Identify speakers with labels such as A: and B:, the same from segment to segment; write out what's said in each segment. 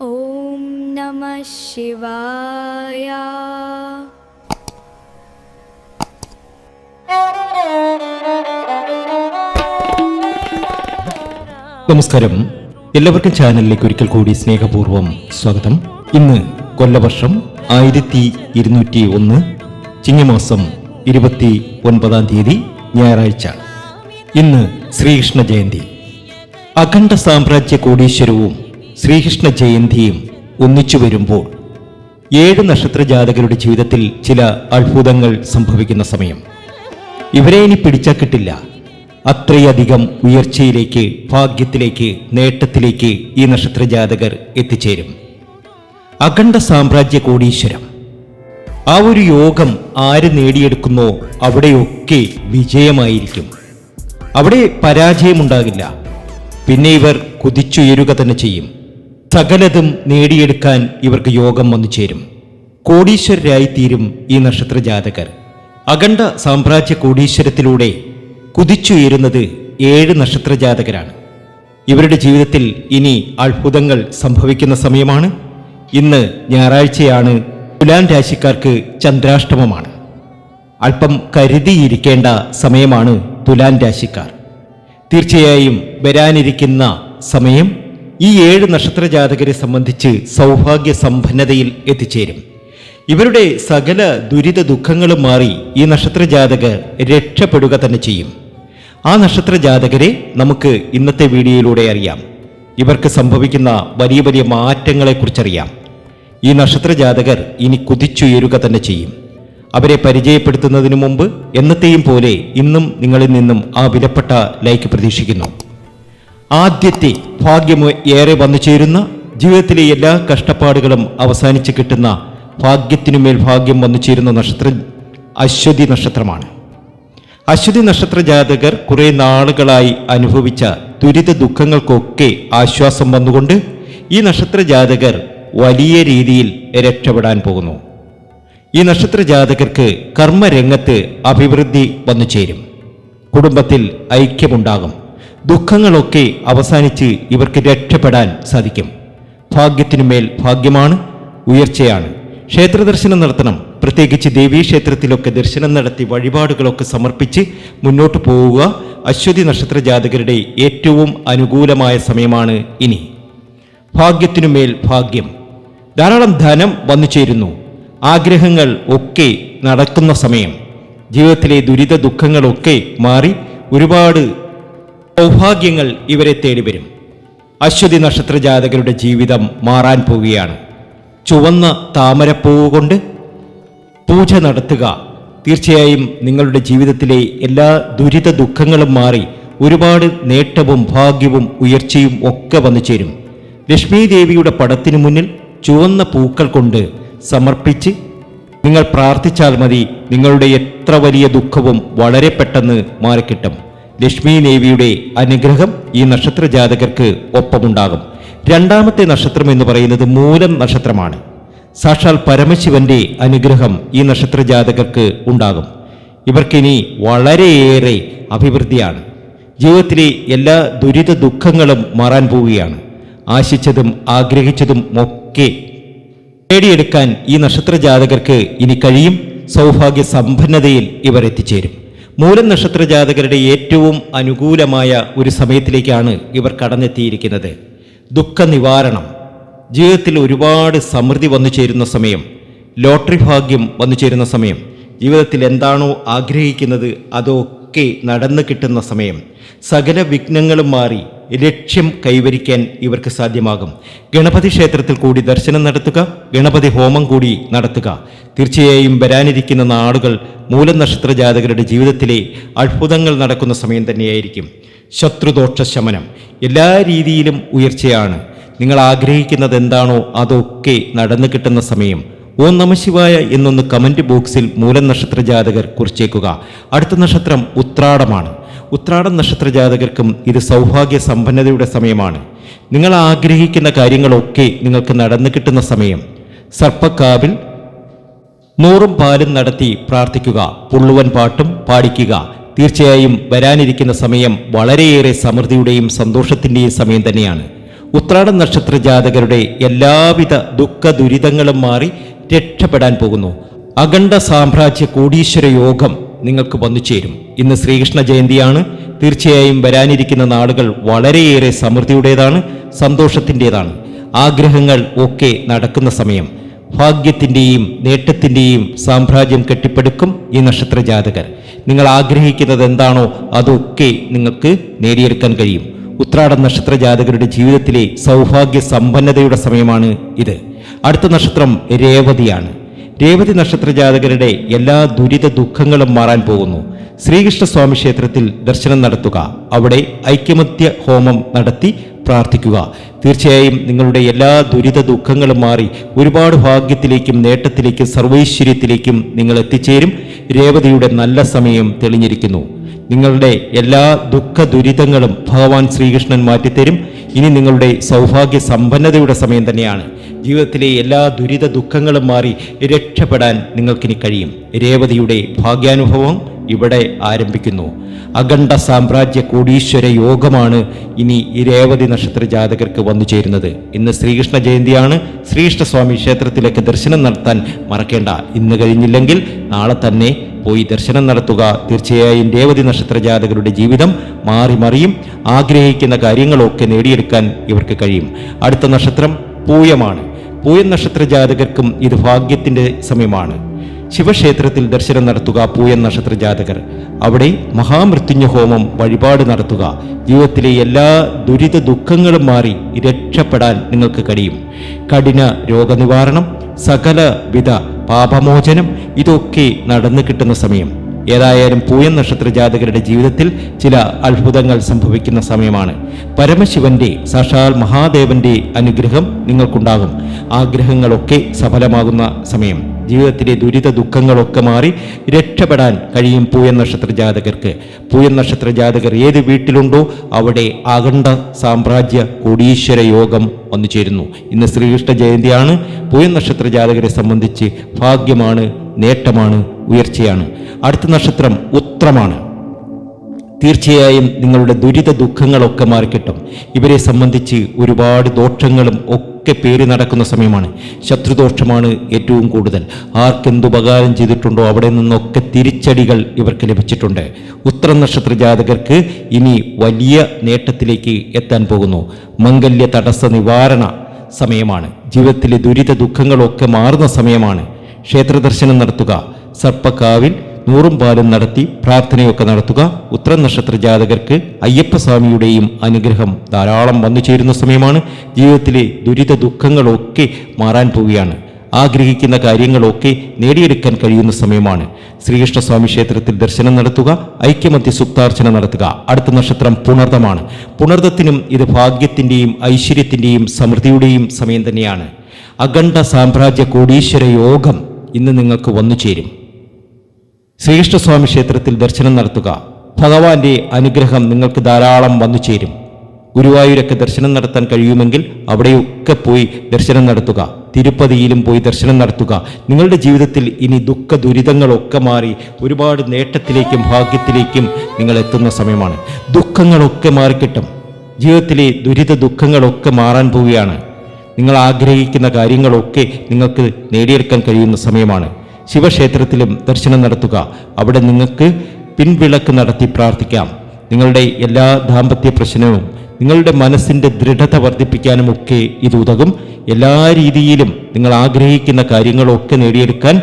A: ॐ नमः शिवाय
B: നമസ്കാരം എല്ലാവർക്കും ചാനലിലേക്ക് ഒരിക്കൽ കൂടി സ്നേഹപൂർവ്വം സ്വാഗതം ഇന്ന് കൊല്ലവർഷം ആയിരത്തി ഇരുന്നൂറ്റി ഒന്ന് ചിങ്ങമാസം ഇരുപത്തി ഒൻപതാം തീയതി ഞായറാഴ്ച ഇന്ന് ശ്രീകൃഷ്ണ ജയന്തി അഖണ്ഡ സാമ്രാജ്യ കോടീശ്വരവും ശ്രീകൃഷ്ണ ജയന്തിയും ഒന്നിച്ചു വരുമ്പോൾ ഏഴ് നക്ഷത്ര ജാതകരുടെ ജീവിതത്തിൽ ചില അത്ഭുതങ്ങൾ സംഭവിക്കുന്ന സമയം. ഇവരെ ഇനി പിടിച്ചാൽ കിട്ടില്ല അത്രയധികം ഉയർച്ചയിലേക്ക് ഭാഗ്യത്തിലേക്ക് നേട്ടത്തിലേക്ക് ഈ നക്ഷത്ര ജാതകർ എത്തിച്ചേരും. അഖണ്ഡ സാമ്രാജ്യ കോടീശ്വരം. ആ ഒരു യോഗം ആര് നേടിയെടുക്കുന്നോ അവിടെയൊക്കെ വിജയമായിരിക്കും. അവിടെ പരാജയമുണ്ടാകില്ല. പിന്നെ ഇവർ കുതിച്ചുയരുക തന്നെ ചെയ്യും. സകലതും നേടിയെടുക്കാൻ ഇവർക്ക് യോഗം വന്നു ചേരും. കോടീശ്വരരായിത്തീരും ഈ നക്ഷത്ര ജാതകർ അഖണ്ഡ സാമ്രാജ്യ കോടീശ്വരത്തിലൂടെ കുതിച്ചുയരുന്നത് ഏഴ് നക്ഷത്ര ജാതകരാണ് ഇവരുടെ ജീവിതത്തിൽ ഇനി അത്ഭുതങ്ങൾ സംഭവിക്കുന്ന സമയമാണ്. ഇന്ന് ഞായറാഴ്ചയാണ് തുലാം രാശിക്കാർക്ക് ചന്ദ്രാഷ്ടമമാണ്. അല്പം കരുതിയിരിക്കേണ്ട സമയമാണ് തുലാൻ രാശിക്കാർ. തീർച്ചയായും വരാനിരിക്കുന്ന സമയം ഈ ഏഴ് നക്ഷത്ര ജാതകരെ സംബന്ധിച്ച് സൗഭാഗ്യ സമ്പന്നതയിൽ എത്തിച്ചേരും. ഇവരുടെ സകല ദുരിത ദുഃഖങ്ങളും മാറി ഈ നക്ഷത്ര ജാതകർ രക്ഷപ്പെടുക തന്നെ ചെയ്യും. ആ നക്ഷത്ര ജാതകരെ നമുക്ക് ഇന്നത്തെ വീഡിയോയിലൂടെ അറിയാം. ഇവർക്ക് സംഭവിക്കുന്ന വലിയ വലിയ മാറ്റങ്ങളെക്കുറിച്ചറിയാം. ഈ നക്ഷത്ര ജാതകർ ഇനി കുതിച്ചുയരുക തന്നെ ചെയ്യും. അവരെ പരിചയപ്പെടുത്തുന്നതിന് മുമ്പ് എന്നത്തെയും പോലെ ഇന്നും നിങ്ങളിൽ നിന്നും ആ വിലപ്പെട്ട ലൈക്ക് പ്രതീക്ഷിക്കുന്നു. ആദ്യത്തെ ഭാഗ്യം ഏറെ വന്നു ചേരുന്ന ജീവിതത്തിലെ എല്ലാ കഷ്ടപ്പാടുകളും അവസാനിച്ച് കിട്ടുന്ന ഭാഗ്യത്തിനുമേൽ ഭാഗ്യം വന്നു ചേരുന്ന നക്ഷത്രം അശ്വതി നക്ഷത്രമാണ്. അശ്വതി നക്ഷത്ര ജാതകർ കുറെ നാളുകളായി അനുഭവിച്ച ദുരിത ദുഃഖങ്ങൾക്കൊക്കെ ആശ്വാസം വന്നുകൊണ്ട് ഈ നക്ഷത്ര ജാതകർ വലിയ രീതിയിൽ രക്ഷപ്പെടാൻ പോകുന്നു. ഈ നക്ഷത്ര ജാതകർക്ക് കർമ്മരംഗത്ത് അഭിവൃദ്ധി വന്നു ചേരും. കുടുംബത്തിൽ ഐക്യമുണ്ടാകും. ദുഃഖങ്ങളൊക്കെ അവസാനിച്ച് ഇവർക്ക് രക്ഷപ്പെടാൻ സാധിക്കും. ഭാഗ്യത്തിനുമേൽ ഭാഗ്യമാണ് ഉയർച്ചയാണ്. ക്ഷേത്ര ദർശനം നടത്തണം. പ്രത്യേകിച്ച് ദേവീക്ഷേത്രത്തിലൊക്കെ ദർശനം നടത്തി വഴിപാടുകളൊക്കെ സമർപ്പിച്ച് മുന്നോട്ട് പോവുക അശ്വതി നക്ഷത്ര ജാതകരുടെ ഏറ്റവും അനുകൂലമായ സമയമാണ് ഇനി. ഭാഗ്യത്തിനുമേൽ ഭാഗ്യം. ധാരാളം ധനം വന്നു ചേരുന്നു. ആഗ്രഹങ്ങൾ ഒക്കെ നടക്കുന്ന സമയം. ജീവിതത്തിലെ ദുരിത ദുഃഖങ്ങളൊക്കെ മാറി ഒരുപാട് സൗഭാഗ്യങ്ങൾ ഇവരെ തേടി വരും. അശ്വതി നക്ഷത്ര ജാതകരുടെ ജീവിതം മാറാൻ പോവുകയാണ്. ചുവന്ന താമരപ്പൂവ് കൊണ്ട് പൂജ നടത്തുക. തീർച്ചയായും നിങ്ങളുടെ ജീവിതത്തിലെ എല്ലാ ദുരിത ദുഃഖങ്ങളും മാറി ഒരുപാട് നേട്ടവും ഭാഗ്യവും ഉയർച്ചയും ഒക്കെ വന്നു ചേരും. ലക്ഷ്മി ദേവിയുടെ പടത്തിനു മുന്നിൽ ചുവന്ന പൂക്കൾ കൊണ്ട് സമർപ്പിച്ച് നിങ്ങൾ പ്രാർത്ഥിച്ചാൽ മതി നിങ്ങളുടെ എത്ര വലിയ ദുഃഖവും വളരെ പെട്ടെന്ന് മാറിക്കിട്ടും. ലക്ഷ്മി ദേവിയുടെ അനുഗ്രഹം ഈ നക്ഷത്ര ജാതകർക്ക് ഒപ്പമുണ്ടാകും. രണ്ടാമത്തെ നക്ഷത്രം എന്ന് പറയുന്നത് മൂലം നക്ഷത്രമാണ്. സാക്ഷാൽ പരമശിവന്റെ അനുഗ്രഹം ഈ നക്ഷത്ര ജാതകർക്ക് ഉണ്ടാകും. ഇവർക്കിനി വളരെയേറെ അഭിവൃദ്ധിയാണ്. ജീവിതത്തിലെ എല്ലാ ദുരിത ദുഃഖങ്ങളും മാറാൻ പോവുകയാണ്. ആശിച്ചതും ആഗ്രഹിച്ചതും ഒക്കെ നേടിയെടുക്കാൻ ഈ നക്ഷത്ര ജാതകർക്ക് ഇനി കഴിയും. സൗഭാഗ്യ സമ്പന്നതയിൽ ഇവർ എത്തിച്ചേരും മൂലം നക്ഷത്ര ജാതകരുടെ ഏറ്റവും അനുകൂലമായ ഒരു സമയത്തിലേക്കാണ് ഇവർ കടന്നെത്തിയിരിക്കുന്നത്. ദുഃഖ നിവാരണം ജീവിതത്തിൽ ഒരുപാട് സമൃദ്ധി വന്നു ചേരുന്ന സമയം. ലോട്ടറി ഭാഗ്യം വന്നു ചേരുന്ന സമയം. ജീവിതത്തിൽ എന്താണോ ആഗ്രഹിക്കുന്നത് അതൊക്കെ നടന്നു കിട്ടുന്ന സമയം. സകല വിഘ്നങ്ങളും മാറി ലക്ഷ്യം കൈവരിക്കാൻ ഇവർക്ക് സാധ്യമാകും. ഗണപതി ക്ഷേത്രത്തിൽ കൂടി ദർശനം നടത്തുക ഗണപതി ഹോമം കൂടി നടത്തുക. തീർച്ചയായും വരാനിരിക്കുന്ന നാടുകൾ മൂലനക്ഷത്ര ജാതകരുടെ ജീവിതത്തിലെ അത്ഭുതങ്ങൾ നടക്കുന്ന സമയം തന്നെയായിരിക്കും. ശത്രുദോഷ ശമനം എല്ലാ രീതിയിലും ഉയർച്ചയാണ്. നിങ്ങൾ ആഗ്രഹിക്കുന്നത് എന്താണോ അതൊക്കെ നടന്നു കിട്ടുന്ന സമയം. ഓം നമശിവായ എന്നൊന്ന് കമന്റ് ബോക്സിൽ മൂലനക്ഷത്ര ജാതകർ കുറിച്ചേക്കുക. അടുത്ത നക്ഷത്രം ഉത്രാടമാണ്. ഉത്രാടം നക്ഷത്ര ജാതകർക്കും ഇത് സൗഭാഗ്യ സമ്പന്നതയുടെ സമയമാണ്. നിങ്ങൾ ആഗ്രഹിക്കുന്ന കാര്യങ്ങളൊക്കെ നിങ്ങൾക്ക് നടന്നു കിട്ടുന്ന സമയം. സർപ്പക്കാവിൽ നൂറും പാലും നടത്തി പ്രാർത്ഥിക്കുക പുള്ളുവൻ പാട്ടും പാടിക്കുക. തീർച്ചയായും വരാനിരിക്കുന്ന സമയം വളരെയേറെ സമൃദ്ധിയുടെയും സന്തോഷത്തിന്റെയും സമയം തന്നെയാണ്. ഉത്രാടം നക്ഷത്ര ജാതകരുടെ എല്ലാവിധ ദുഃഖ ദുരിതങ്ങളും മാറി രക്ഷപ്പെടാൻ പോകുന്നു. അഖണ്ഡ സാമ്രാജ്യ കോടീശ്വര യോഗം നിങ്ങൾക്ക് വന്നു ചേരും. ഇന്ന് ശ്രീകൃഷ്ണ ജയന്തിയാണ്. തീർച്ചയായും വരാനിരിക്കുന്ന നാളുകൾ വളരെയേറെ സമൃദ്ധിയുടേതാണ് സന്തോഷത്തിന്റെതാണ്. ആഗ്രഹങ്ങൾ ഒക്കെ നടക്കുന്ന സമയം. ഭാഗ്യത്തിന്റെയും നേട്ടത്തിന്റെയും സാമ്രാജ്യം കെട്ടിപ്പടുക്കും ഈ നക്ഷത്ര ജാതകർ. നിങ്ങൾ ആഗ്രഹിക്കുന്നത് എന്താണോ അതൊക്കെ നിങ്ങൾക്ക് നേടിയെടുക്കാൻ കഴിയും. ഉത്രാട നക്ഷത്ര ജാതകരുടെ ജീവിതത്തിലെ സൗഭാഗ്യ സമ്പന്നതയുടെ സമയമാണ് ഇത്. അടുത്ത നക്ഷത്രം രേവതിയാണ്. രേവതി നക്ഷത്ര ജാതകരുടെ എല്ലാ ദുരിത ദുഃഖങ്ങളും മാറാൻ പോകുന്നു. ശ്രീകൃഷ്ണസ്വാമി ക്ഷേത്രത്തിൽ ദർശനം നടത്തുക. അവിടെ ഐക്യമത്യ ഹോമം നടത്തി പ്രാർത്ഥിക്കുക. തീർച്ചയായും നിങ്ങളുടെ എല്ലാ ദുരിത ദുഃഖങ്ങളും മാറി ഒരുപാട് ഭാഗ്യത്തിലേക്കും നേട്ടത്തിലേക്കും സർവൈശ്വര്യത്തിലേക്കും നിങ്ങൾ എത്തിച്ചേരും. രേവതിയുടെ നല്ല സമയം തെളിഞ്ഞിരിക്കുന്നു. നിങ്ങളുടെ എല്ലാ ദുഃഖ ദുരിതങ്ങളും ഭഗവാൻ ശ്രീകൃഷ്ണൻ മാറ്റിത്തരും. ഇനി നിങ്ങളുടെ സൗഭാഗ്യ സമ്പന്നതയുടെ സമയം തന്നെയാണ്. ജീവിതത്തിലെ എല്ലാ ദുരിത ദുഃഖങ്ങളും മാറി രക്ഷപ്പെടാൻ നിങ്ങൾക്കിനി കഴിയും. രേവതിയുടെ ഭാഗ്യാനുഭവം ഇവിടെ ആരംഭിക്കുന്നു. അഖണ്ഡ സാമ്രാജ്യ കോടീശ്വര യോഗമാണ് ഇനി രേവതി നക്ഷത്ര ജാതകർക്ക് വന്നു ചേരുന്നത്. ഇന്ന് ശ്രീകൃഷ്ണ ജയന്തിയാണ്. ശ്രീകൃഷ്ണസ്വാമി ക്ഷേത്രത്തിലേക്ക് ദർശനം നടത്താൻ മറക്കേണ്ട. ഇന്ന് കഴിഞ്ഞില്ലെങ്കിൽ നാളെ തന്നെ പോയി ദർശനം നടത്തുക. തീർച്ചയായും രേവതി നക്ഷത്ര ജാതകരുടെ ജീവിതം മാറി മറിയും. ആഗ്രഹിക്കുന്ന കാര്യങ്ങളൊക്കെ നേടിയെടുക്കാൻ ഇവർക്ക് കഴിയും. അടുത്ത നക്ഷത്രം പൂയമാണ്. പൂയം നക്ഷത്ര ജാതകർക്കും ഇത് ഭാഗ്യത്തിന്റെ സമയമാണ്. ശിവക്ഷേത്രത്തിൽ ദർശനം നടത്തുക പൂയൻ നക്ഷത്ര ജാതകർ അവിടെ മഹാമൃത്യുഞ്ജ ഹോമം വഴിപാട് നടത്തുക. ജീവിതത്തിലെ എല്ലാ ദുരിത ദുഃഖങ്ങളും മാറി രക്ഷപ്പെടാൻ നിങ്ങൾക്ക് കഴിയും. കഠിന രോഗനിവാരണം സകലവിധ പാപമോചനം ഇതൊക്കെ നടന്നു കിട്ടുന്ന സമയം. ഏതായാലും പൂയം നക്ഷത്ര ജാതകരുടെ ജീവിതത്തിൽ ചില അത്ഭുതങ്ങൾ സംഭവിക്കുന്ന സമയമാണ്. പരമശിവന്റെ സാക്ഷാൽ മഹാദേവന്റെ അനുഗ്രഹം നിങ്ങൾക്കുണ്ടാകും. ആഗ്രഹങ്ങളൊക്കെ സഫലമാകുന്ന സമയം. ജീവിതത്തിലെ ദുരിത ദുഃഖങ്ങളൊക്കെ മാറി രക്ഷപ്പെടാൻ കഴിയും പൂയൻ നക്ഷത്ര ജാതകർക്ക്. പൂയൻ നക്ഷത്ര ജാതകർ ഏത് വീട്ടിലുണ്ടോ അവിടെ അഖണ്ഡ സാമ്രാജ്യ കോടീശ്വര യോഗം വന്നു ചേരുന്നു ഇന്ന് ശ്രീകൃഷ്ണ ജയന്തിയാണ് പൂയൻ നക്ഷത്ര ജാതകരെ സംബന്ധിച്ച് ഭാഗ്യമാണ് നേട്ടമാണ് ഉയർച്ചയാണ്. അടുത്ത നക്ഷത്രം ഉത്രമാണ്. തീർച്ചയായും നിങ്ങളുടെ ദുരിത ദുഃഖങ്ങളൊക്കെ മാറിക്കിട്ടും. ഇവരെ സംബന്ധിച്ച് ഒരുപാട് ദോഷങ്ങളും ഒക്കെ പേര് നടക്കുന്ന സമയമാണ്. ശത്രുദോഷമാണ് ഏറ്റവും കൂടുതൽ. ആർക്കെന്തുപകാരം ചെയ്തിട്ടുണ്ടോ അവിടെ നിന്നൊക്കെ തിരിച്ചടികൾ ഇവർക്ക് ലഭിച്ചിട്ടുണ്ട്. ഉത്തര നക്ഷത്ര ജാതകർക്ക് ഇനി വലിയ നേട്ടത്തിലേക്ക് എത്താൻ പോകുന്നു. മംഗല്യ തടസ്സ നിവാരണ സമയമാണ്. ജീവിതത്തിലെ ദുരിത ദുഃഖങ്ങളൊക്കെ മാറുന്ന സമയമാണ്. ക്ഷേത്രദർശനം നടത്തുക. സർപ്പക്കാവിൽ നൂറും പാലും നടത്തി പ്രാർത്ഥനയൊക്കെ നടത്തുക. ഉത്തര നക്ഷത്ര ജാതകർക്ക് അയ്യപ്പസ്വാമിയുടെയും അനുഗ്രഹം ധാരാളം വന്നു ചേരുന്ന സമയമാണ്. ജീവിതത്തിലെ ദുരിത ദുഃഖങ്ങളൊക്കെ മാറാൻ പോവുകയാണ്. ആഗ്രഹിക്കുന്ന കാര്യങ്ങളൊക്കെ നേടിയെടുക്കാൻ കഴിയുന്ന സമയമാണ്. ശ്രീകൃഷ്ണസ്വാമി ക്ഷേത്രത്തിൽ ദർശനം നടത്തുക ഐക്യമധ്യ സുപ്താർച്ചന നടത്തുക. അടുത്ത നക്ഷത്രം പുണർദമാണ്. പുണർദത്തിനും ഇത് ഭാഗ്യത്തിന്റെയും ഐശ്വര്യത്തിന്റെയും സമൃദ്ധിയുടെയും സമയം തന്നെയാണ്. അഖണ്ഡ സാമ്രാജ്യ കോടീശ്വര യോഗം ഇന്ന് നിങ്ങൾക്ക് വന്നു ചേരും. ശ്രീകൃഷ്ണസ്വാമി ക്ഷേത്രത്തിൽ ദർശനം നടത്തുക. ഭഗവാന്റെ അനുഗ്രഹം നിങ്ങൾക്ക് ധാരാളം വന്നു ചേരും. ഗുരുവായൂരൊക്കെ ദർശനം നടത്താൻ കഴിയുമെങ്കിൽ അവിടെയൊക്കെ പോയി ദർശനം നടത്തുക. തിരുപ്പതിയിലും പോയി ദർശനം നടത്തുക. നിങ്ങളുടെ ജീവിതത്തിൽ ഇനി ദുഃഖ ദുരിതങ്ങളൊക്കെ മാറി ഒരുപാട് നേട്ടത്തിലേക്കും ഭാഗ്യത്തിലേക്കും നിങ്ങൾ എത്തുന്ന സമയമാണ്. ദുഃഖങ്ങളൊക്കെ മാറിക്കിട്ടും. ജീവിതത്തിലെ ദുരിത ദുഃഖങ്ങളൊക്കെ മാറാൻ പോവുകയാണ്. നിങ്ങൾ ആഗ്രഹിക്കുന്ന കാര്യങ്ങളൊക്കെ നിങ്ങൾക്ക് നേടിയെടുക്കാൻ കഴിയുന്ന സമയമാണ്. ശിവക്ഷേത്രത്തിലും ദർശനം നടത്തുക. അവിടെ നിങ്ങൾക്ക് പിൻവിളക്ക് നടത്തി പ്രാർത്ഥിക്കാം. നിങ്ങളുടെ എല്ലാ ദാമ്പത്യ പ്രശ്നവും നിങ്ങളുടെ മനസ്സിന്റെ ദൃഢത വർദ്ധിപ്പിക്കാനുമൊക്കെ ഇത് ഉതകും. എല്ലാ രീതിയിലും നിങ്ങൾ ആഗ്രഹിക്കുന്ന കാര്യങ്ങളൊക്കെ നേടിയെടുക്കാൻ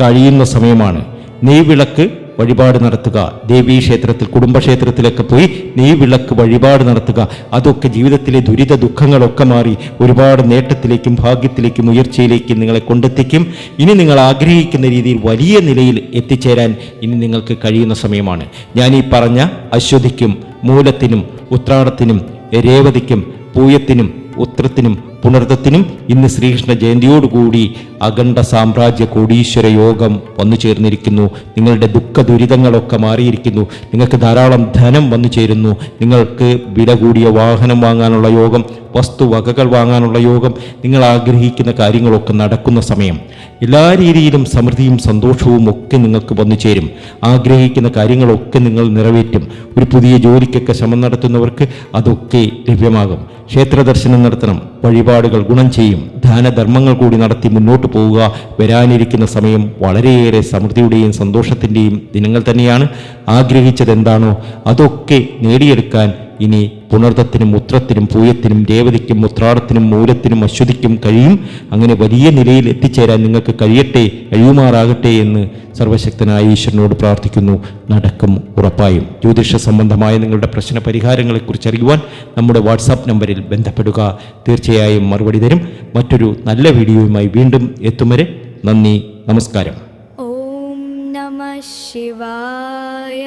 B: കഴിയുന്ന സമയമാണ്. നെയ്വിളക്ക് വഴിപാട് നടത്തുക. ദേവീ ക്ഷേത്രത്തിൽ കുടുംബക്ഷേത്രത്തിലൊക്കെ പോയി നെയ്വിളക്ക് വഴിപാട് നടത്തുക. അതൊക്കെ ജീവിതത്തിലെ ദുരിത ദുഃഖങ്ങളൊക്കെ മാറി ഒരുപാട് നേട്ടത്തിലേക്കും ഭാഗ്യത്തിലേക്കും ഉയർച്ചയിലേക്കും നിങ്ങളെ കൊണ്ടെത്തിക്കും. ഇനി നിങ്ങൾ ആഗ്രഹിക്കുന്ന രീതിയിൽ വലിയ നിലയിൽ എത്തിച്ചേരാൻ ഇനി നിങ്ങൾക്ക് കഴിയുന്ന സമയമാണ്. ഞാൻ ഈ പറഞ്ഞ അശ്വതിക്കും മൂലത്തിനും ഉത്രാടത്തിനും രേവതിക്കും പൂയത്തിനും ഉത്രത്തിനും പുണർദത്തിനും ഇന്ന് ശ്രീകൃഷ്ണ ജയന്തിയോടുകൂടി അഖണ്ഡ സാമ്രാജ്യ കോടീശ്വര യോഗം വന്നു ചേർന്നിരിക്കുന്നു. നിങ്ങളുടെ ദുഃഖ ദുരിതങ്ങളൊക്കെ മാറിയിരിക്കുന്നു. നിങ്ങൾക്ക് ധാരാളം ധനം വന്നു ചേരുന്നു. നിങ്ങൾക്ക് വില കൂടിയ വാഹനം വാങ്ങാനുള്ള യോഗം വസ്തുവകകൾ വാങ്ങാനുള്ള യോഗം നിങ്ങൾ ആഗ്രഹിക്കുന്ന കാര്യങ്ങളൊക്കെ നടക്കുന്ന സമയം. എല്ലാ രീതിയിലും സമൃദ്ധിയും സന്തോഷവും ഒക്കെ നിങ്ങൾക്ക് വന്നു ചേരും. ആഗ്രഹിക്കുന്ന കാര്യങ്ങളൊക്കെ നിങ്ങൾ നിറവേറ്റും. ഒരു പുതിയ ജോലിക്കൊക്കെ ശ്രമം നടത്തുന്നവർക്ക് അതൊക്കെ ലഭ്യമാകും. ക്ഷേത്ര ദർശനം നടത്തണം. വഴിപാടുകൾ ഗുണം ചെയ്യും. ദാനധർമ്മങ്ങൾ കൂടി നടത്തി മുന്നോട്ട് പോവുക. വരാനിരിക്കുന്ന സമയം വളരെയേറെ സമൃദ്ധിയുടെയും സന്തോഷത്തിന്റെയും ദിനങ്ങൾ തന്നെയാണ്. ആഗ്രഹിച്ചതെന്താണോ അതൊക്കെ നേടിയെടുക്കാൻ ഇനി പുണർദത്തിനും മുത്രത്തിനും പൂയത്തിനും രേവതിക്കും ഉത്രാടത്തിനും മൂലത്തിനും അശ്വതിക്കും കഴിയും. അങ്ങനെ വലിയ നിലയിൽ എത്തിച്ചേരാൻ നിങ്ങൾക്ക് കഴിയട്ടെ കഴിയുമാറാകട്ടെ എന്ന് സർവശക്തനായ ഈശ്വരനോട് പ്രാർത്ഥിക്കുന്നു. നടക്കും ഉറപ്പായും. ജ്യോതിഷ സംബന്ധമായ നിങ്ങളുടെ പ്രശ്ന പരിഹാരങ്ങളെക്കുറിച്ച് അറിയുവാൻ നമ്മുടെ വാട്സാപ്പ് നമ്പറിൽ ബന്ധപ്പെടുക. തീർച്ചയായും മറുപടി തരും. മറ്റൊരു നല്ല വീഡിയോയുമായി വീണ്ടും എത്തും വരെ നന്ദി നമസ്കാരം.
A: ഓം നമ ശിവായ.